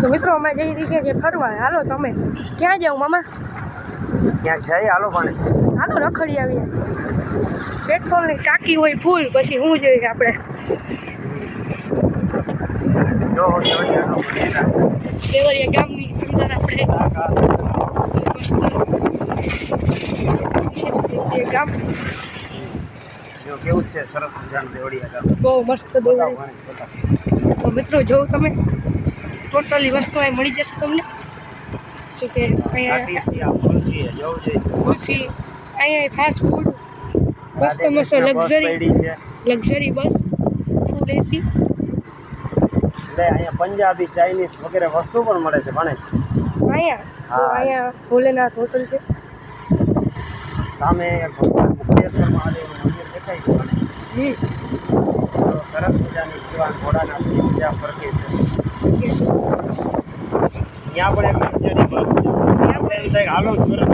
તો મિત્રો અમે જઈ રહ્યા છીએ ફરવા. હાલો તમે ક્યાં જાવ મામા? ક્યાં જઈએ હાલો પણ હાલો રખડી આવીએ. પેટ્રોલની ટાંકી હોય ફૂલ પછી હું જોઈએ આપણે. દેવરિયા ગામની અંદર આપણે ગામ જો કેવું છે સરસ મજાનું દેવળિયા ગામ? બહુ મસ્ત. તો મિત્રો જોઉં તમે ટોટલી વસ્તુ અહીં મળી જશે તમને. શું કે અહીંયા છે, અહીંયા ફાસ્ટ ફૂડ મસ્ત મસ્ત લક્ઝરી છે. લક્ઝરી બસ ફૂલ એસી એટલે અહીંયા પંજાબી ચાઇનીઝ વગેરે વસ્તુ પણ મળે છે ભણે અહીંયા? અહીંયા ભોલેનાથ હોટલ છે. સામે ભગવાન સરસ મજાની જીવાન ઘોડાના બીજા ફરકે છે. ત્યાં પણ એક લક્ઝરી બસ છે. ત્યાં પણ એમ થાય હાલો સુરત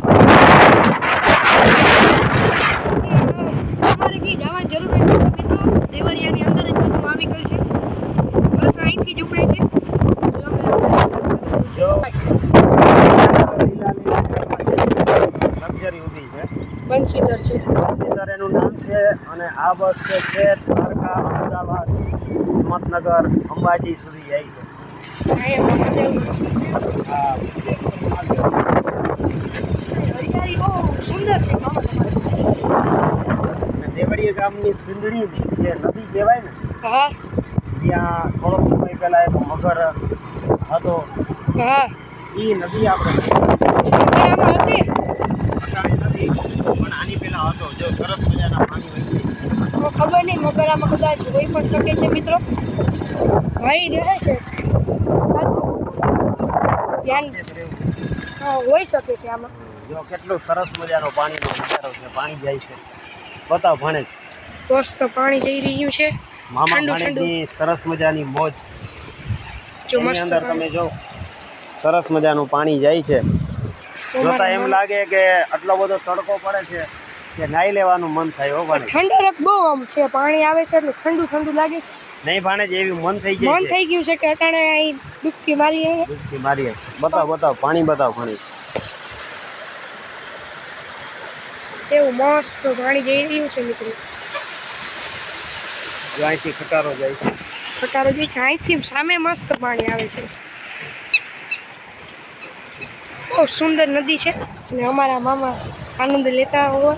તમારે જરૂર નથી અંદર જ બધું આવી ગયું છે. બસ અહીંથી જ ઉપડે છે. જો. છે. બંસીધર છે છે અને આ બસ છે શેઠ દ્વારકા અમદાવાદ હિંમતનગર અંબાજી સુધી જાય છે. છે દેવળીયા ગામની સિંધણી જે નદી કહેવાય ને જ્યાં થોડોક સમય પહેલા એક મગર હતો. એ નદી આપણે નથી પણ આની પહેલા હતો જો સરસ છે તો ખબર નહીં મકરામાં કદાચ હોઈ પણ શકે છે મિત્રો. ભાઈ રહે છે. સાચું? ધ્યાન. હોઈ શકે છે આમાં. જો કેટલું સરસ મજાનો પાણીનો નજારો છે પાણી જાય છે. બતાવ ભણે છે. મસ્ત પાણી જઈ રહ્યું છે. મામા ઠંડુ સરસ મજાની મોજ. જો એની મસ્ત અંદર તમે જો સરસ મજાનું પાણી જાય છે. જોતા એમ લાગે કે આટલો બધો તડકો પડે છે. કે નાઈ લેવાનું મન થાય હો ભાણે. ઠંડક બહુ આમ છે પાણી આવે છે એટલે ઠંડુ ઠંડુ લાગે નહીં ભાણે એવી મન થઈ જાય મન થઈ ગયું છે કે અટાણે અહીં ડૂબકી મારી આવીએ. ડૂબકી મારીએ બતાવ બતાવ પાણી બતાવ પાણી એવું મસ્ત પાણી જઈ રહ્યું છે મિત્રો. જો અહીંથી ખટારો જાય છે. ખટારો જાય છે અહીંથી સામે મસ્ત પાણી આવે છે. બહુ સુંદર નદી છે અને અમારા મામા આનંદ લેતા હોય.